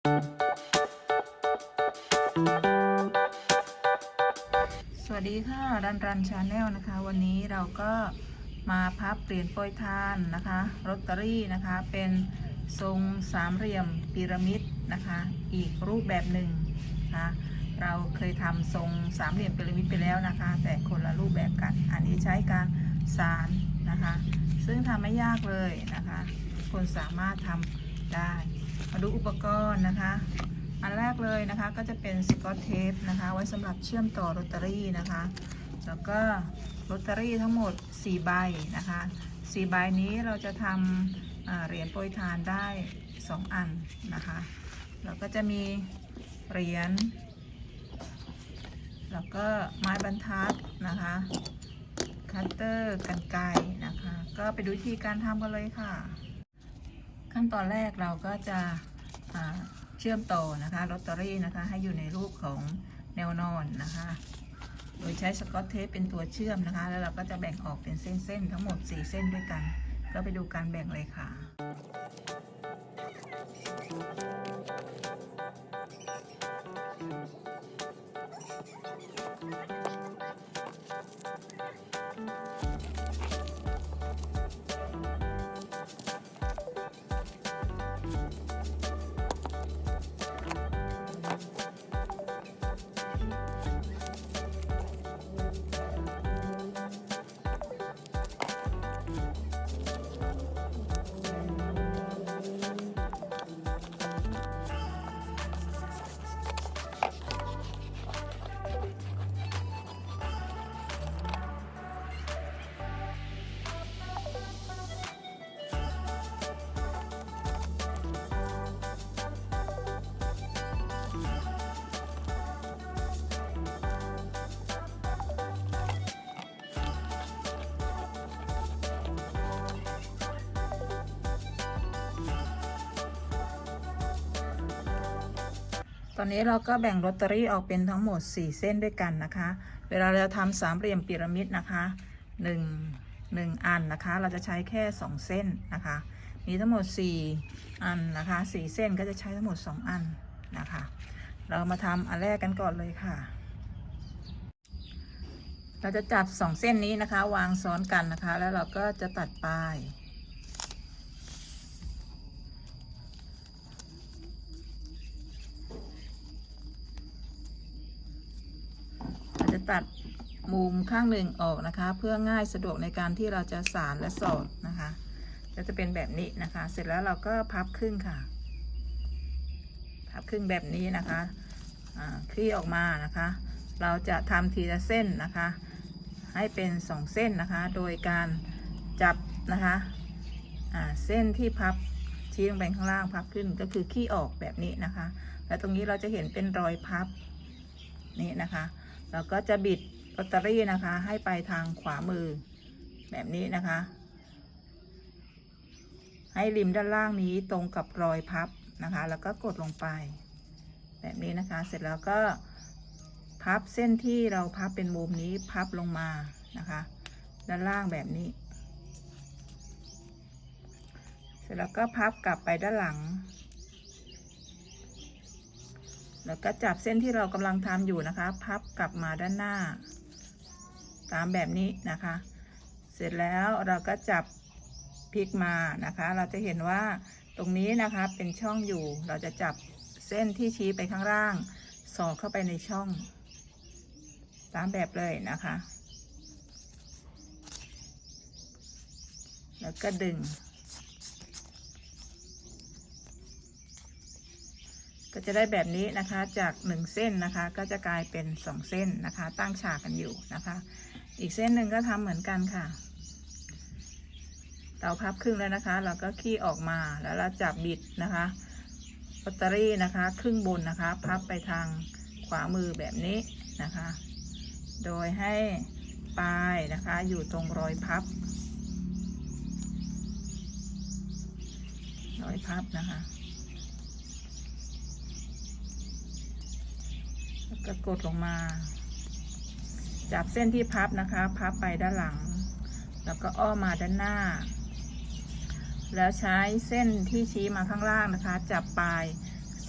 สวัสดีค่ะรันรันชาแนลนะคะ วันนี้เราก็มาพับเปลี่ยนโปรยทานนะคะลอตเตอรี่นะคะเป็นทรงสามเหลี่ยมพีระมิดนะคะ อีกรูปแบบหนึ่งนะคะเราเคยทำทรงสามเหลี่ยมพีระมิดไปแล้วนะคะ แต่คนละรูปแบบกัน อันนี้ใช้การสารนะคะ ซึ่งทำไม่ยากเลยนะคะ คนสามารถทำ ได้ มาดูอุปกรณ์นะคะ อันแรกเลยนะคะก็จะเป็นสกอตเทปนะคะ ไว้สำหรับเชื่อมต่อลอตเตอรี่นะคะ แล้วก็ลอตเตอรี่ทั้งหมด 4 ใบนะคะ4ใบนี้เราจะทำเหรียญโปรยทานได้ 2 อันนะคะแล้วก็จะมีเหรียญแล้วก็ไม้บรรทัดนะคะคัตเตอร์กันไกนะคะ ก็ไปดูวิธีการทำกันเลยค่ะ ขั้นตอนแรกเราก็จะเชื่อมต่อนะคะลอตเตอรี่นะคะให้อยู่ในรูปของแนวนอนนะคะ โดยใช้สกอตเทปเป็นตัวเชื่อมนะคะ แล้วเราก็จะแบ่งออกเป็นเส้นๆทั้งหมด 4 เส้นด้วยกัน ก็ไปดูการแบ่งเลยค่ะ ต อนนี้เราก็แบ่งลอตเตอรี่ออกเป็นทั้งหมด 4 เส้นด้วยกันนะคะ เวลาเราทำสามเหลี่ยมพีระมิดนะคะ1 1อันนะคะ เราจะใช้แค่ 2 เส้นนะคะ มีทั้งหมด 4 อันนะคะ 4 เส้นก็จะใช้ทั้งหมด 2 อันนะคะ เรามาทำอันแรกกันก่อนเลยค่ะ เราจะจับ 2 เส้นนี้นะคะ วางซ้อนกันนะคะ แล้วเราก็จะตัดปลาย เราจะ ตัดมุมข้างหนึ่งออกนะคะ เพื่อง่ายสะดวกในการที่เราจะสานและสอดนะคะ ก็จะเป็นแบบนี้นะคะ เสร็จแล้วเราก็พับครึ่งค่ะ พับครึ่งแบบนี้นะคะคลี่ออกมานะคะ เราจะทำทีละเส้นนะคะ ให้เป็นสองเส้นนะคะ โดยการจับนะคะเส้นที่พับชี้ลงไปข้างล่างพับขึ้นก็คือขี้ออกแบบนี้นะคะ แล้วตรงนี้เราจะเห็นเป็นรอยพับนี่นะคะ เราก็จะบิดลอตเตอรี่นะคะ ให้ไปทางขวามือแบบนี้นะคะ ให้ริมด้านล่างนี้ตรงกับรอยพับนะคะ แล้วก็กดลงไป แบบนี้นะคะ เสร็จแล้วก็พับเส้นที่เราพับเป็นมุมนี้พับลงมานะคะ ด้านล่างแบบนี้ เสร็จแล้วก็พับกลับไปด้านหลัง แล้วก็จับเส้นที่เรากำลังทำอยู่นะคะ พับกลับมาด้านหน้า ตามแบบนี้นะคะ เสร็จแล้วเราก็จับพลิกมานะคะ เราจะเห็นว่าตรงนี้นะคะเป็นช่องอยู่ เราจะจับเส้นที่ชี้ไปข้างล่าง สอดเข้าไปในช่อง ตามแบบเลยนะคะ แล้วก็ดึง ก็จะได้แบบนี้นะคะจากหนึ่งเส้นนะคะก็จะกลายเป็นสองเส้นนะคะ ตั้งฉากกันอยู่นะคะ อีกเส้นหนึ่งก็ทำเหมือนกันค่ะ เราพับครึ่งแล้วนะคะ เราก็ขี้ออกมาแล้วเราจับบิดนะคะลอตเตอรี่นะคะ ครึ่งบนนะคะ พับไปทางขวามือแบบนี้นะคะ โดยให้ปลายนะคะอยู่ตรงรอยพับ รอยพับนะคะ แล้วก็กดลงมา จับเส้นที่พับนะคะ พับไปด้านหลัง แล้วก็อ้อมมาด้านหน้า แล้วใช้เส้นที่ชี้มาข้างล่างนะคะ จับปลาย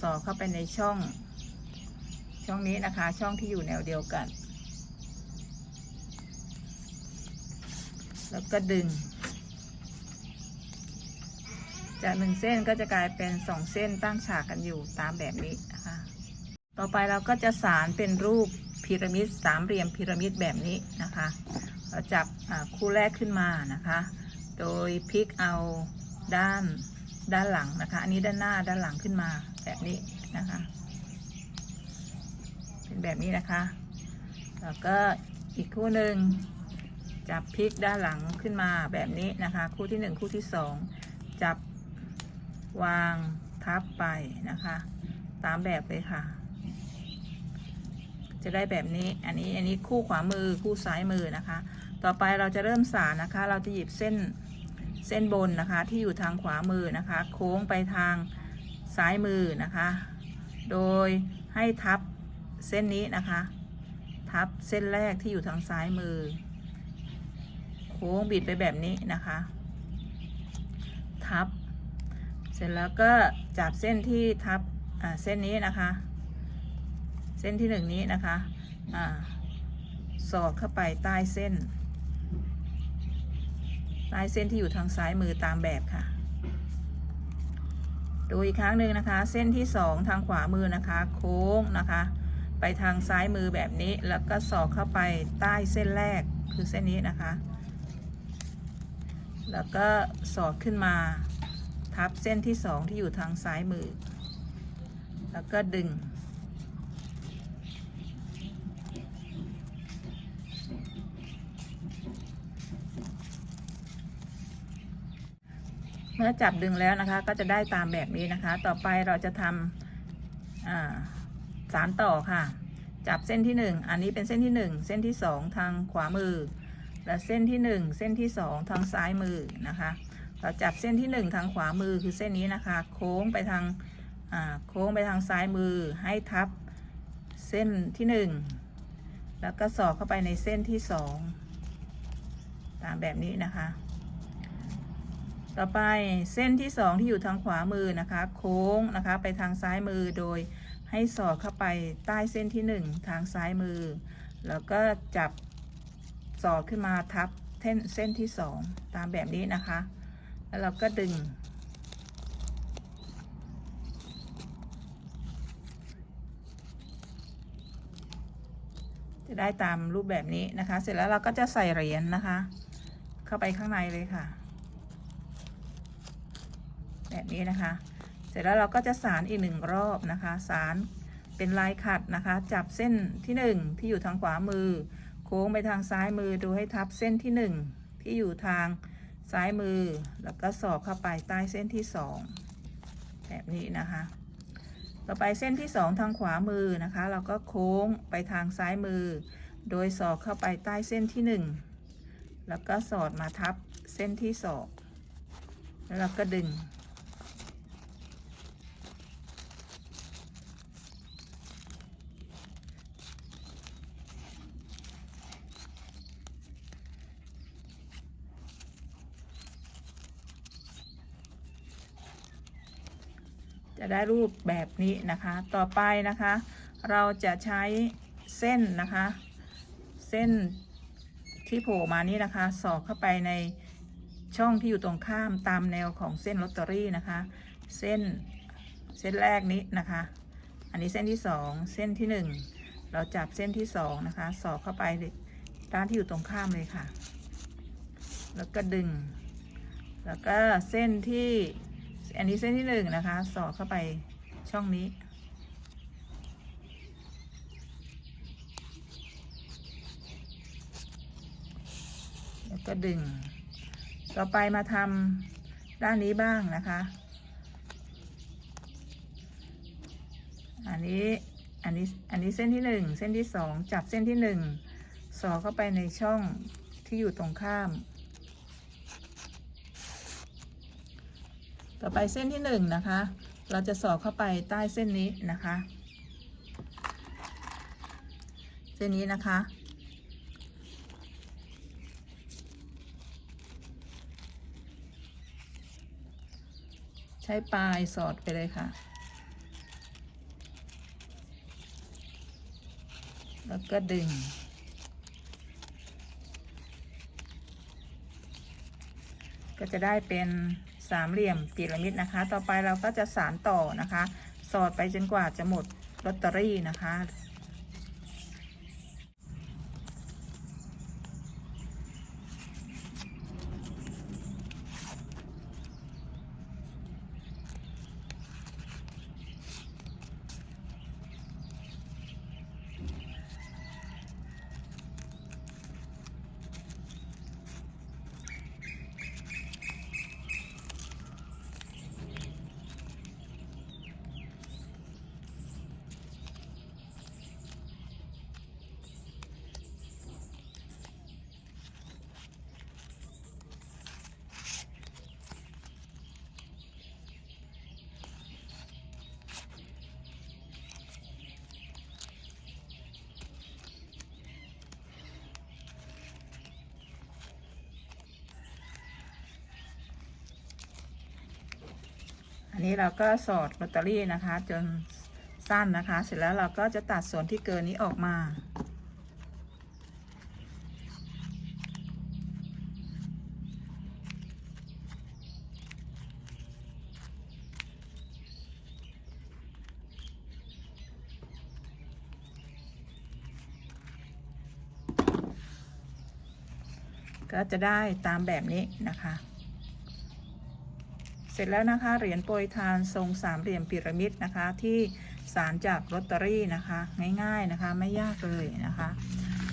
สสอดเข้าไปในช่อง ช่องนี้นะคะ ช่องที่อยู่แนวเดียวกัน แล้วก็ดึงจากหนึ่งเส้นก็จะกลายเป็นสองเส้นตั้งฉากกันอยู่ตามแบบนี้นะคะ ต่อไปเราก็จะสารเป็นรูปพีระมิดสามเหลี่ยมพีระมิดแบบนี้นะคะเราจับคู่แรกขึ้นมานะคะ โดยพลิกเอาด้านด้านหลังนะคะ อันนี้ด้านหน้าด้านหลังขึ้นมาแบบนี้นะคะ เป็นแบบนี้นะคะ แล้วก็อีกคู่หนึ่งจับพลิกด้านหลังขึ้นมาแบบนี้นะคะ คู่ที่หนึ่งคู่ที่สองจับวางทับไปนะคะ ตามแบบเลยค่ะ จะได้แบบนี้ อันนี้ อันนี้คู่ขวามือคู่ซ้ายมือนะคะ ต่อไปเราจะเริ่มสารนะคะ เราจะหยิบเส้นเส้นบนนะคะ ที่อยู่ทางขวามือนะคะ โค้งไปทางซ้ายมือนะคะ โดยให้ทับเส้นนี้นะคะ ทับเส้นแรกที่อยู่ทางซ้ายมือ โค้งบิดไปแบบนี้นะคะ ทับ เสร็จแล้วก็จับเส้นที่ทับเส้นนี้นะคะ เส้นที่หนึ่งนี้นะคะอ่าสอดเข้าไปใต้เส้น ใต้เส้นที่อยู่ทางซ้ายมือตามแบบค่ะ ดูอีกครั้งหนึ่งนะคะ เส้นที่สองทางขวามือนะคะ โค้งนะคะ ไปทางซ้ายมือแบบนี้แล้วก็สอดเข้าไปใต้เส้นแรกคือเส้นนี้นะคะ แล้วก็สอดขึ้นมาทับเส้นที่สองที่อยู่ทางซ้ายมือ แล้วก็ดึง เมื่อจับดึงแล้วนะคะ ก็จะได้ตามแบบนี้นะคะ ต่อไปเราจะทำาสารต่อค่ะ จับเส้นที่หนึ่งอันนี้เป็นเส้นที่หนึ่งเส้นที่สองทางขวามือ และเส้นที่หนึ่งเส้นที่สองทางซ้ายมือนะคะ เราจับเส้นที่หนึ่งทางขวามือคือเส้นนี้นะคะ โค้งไปทางาโค้งไปทางซ้ายมือให้ทับเส้นที่หนึ่งแล้วก็สอดเข้าไปในเส้นที่สองตามแบบนี้นะคะ ต่อไปเส้นที่สองที่อยู่ทางขวามือนะคะ โค้งนะคะไปทางซ้ายมือโดยให้สอดเข้าไปใต้เส้นที่หนึ่งทางซ้ายมือ แล้วก็จับสอดขึ้นมาทับเส้นเส้นที่สองตามแบบนี้นะคะ แล้วเราก็ดึง จะได้ตามรูปแบบนี้นะคะ เสร็จแล้วเราก็จะใส่เหรียญนะคะ เข้าไปข้างในเลยค่ะ แบบนี้นะคะ เสร็จแล้วเราก็จะสารอีกหนึ่งรอบนะคะ สารเป็นลายขัดนะคะ จับเส้นที่หนึ่งที่อยู่ทางขวามือ โค้งไปทางซ้ายมือดูให้ทับเส้นที่หนึ่งที่อยู่ทางซ้ายมือ แล้วก็สอบเข้าไปใต้เส้นที่สองแบบนี้นะคะ ต่อไปเส้นที่สองทางขวามือนะคะ เราก็โค้งไปทางซ้ายมือ โดยสอดเข้าไปใต้เส้นที่หนึ่งแล้วก็สอดมาทับเส้นที่สองแล้วเราก็ดึง จะได้รูปแบบนี้นะคะ ต่อไปนะคะ เราจะใช้เส้นนะคะ เส้นที่โผล่มานี้นะคะ สอดเข้าไปในช่องที่อยู่ตรงข้ามตามแนวของเส้นลอตเตอรี่นะคะ เส้นเส้นแรกนี้นะคะ อันนี้เส้นที่สองเส้นที่หนึ่งเราจับเส้นที่สองนะคะ สอดเข้าไปด้านที่อยู่ตรงข้ามเลยค่ะ แล้วก็ดึง แล้วก็เส้นที่ อันนี้เส้นที่หนึ่งนะคะ สอดเข้าไปช่องนี้ แล้วก็ดึง ต่อไปมาทำด้านนี้บ้างนะคะ อันนี้อันนี้อันนี้เส้นที่หนึ่งเส้นที่สองจับเส้นที่หนึ่งสอดเข้าไปในช่องที่อยู่ตรงข้าม ต่อไปเส้นที่หนึ่งนะคะ เราจะสอดเข้าไปใต้เส้นนี้นะคะ เส้นนี้นะคะ ใช้ปลายสอดไปเลยค่ะ แล้วก็ดึงก็จะได้เป็น สามเหลี่ยมพีระมิดนะคะ ต่อไปเราก็จะสานต่อนะคะ สอดไปจนกว่าจะหมดลอตเตอรี่นะคะ นี้เราก็สอดลอตเตอรี่นะคะ จนสั้นนะคะ เสร็จแล้วเราก็จะตัดส่วนที่เกินนี้ออกมาก็จะได้ตามแบบนี้นะคะ ร็จแล้วนะคะ เหรียญโปรยทานทรงสามเหลี่ยมพีระมิดนะคะ ที่สารจากลอตเตอรี่นะคะ ง่ายๆนะคะไม่ยากเลยนะคะ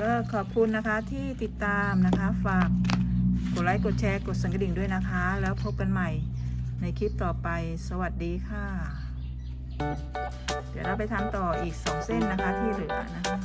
ก็ขอบคุณนะคะที่ติดตามนะคะฝากกดไลค์กดแชร์กดสั่นกระดิ่งด้วยนะคะ แล้วพบกันใหม่ในคลิปต่อไป สวัสดีค่ะ เดี๋ยวเราไปทำต่ออีก 2 เส้นนะคะที่เหลือนะคะ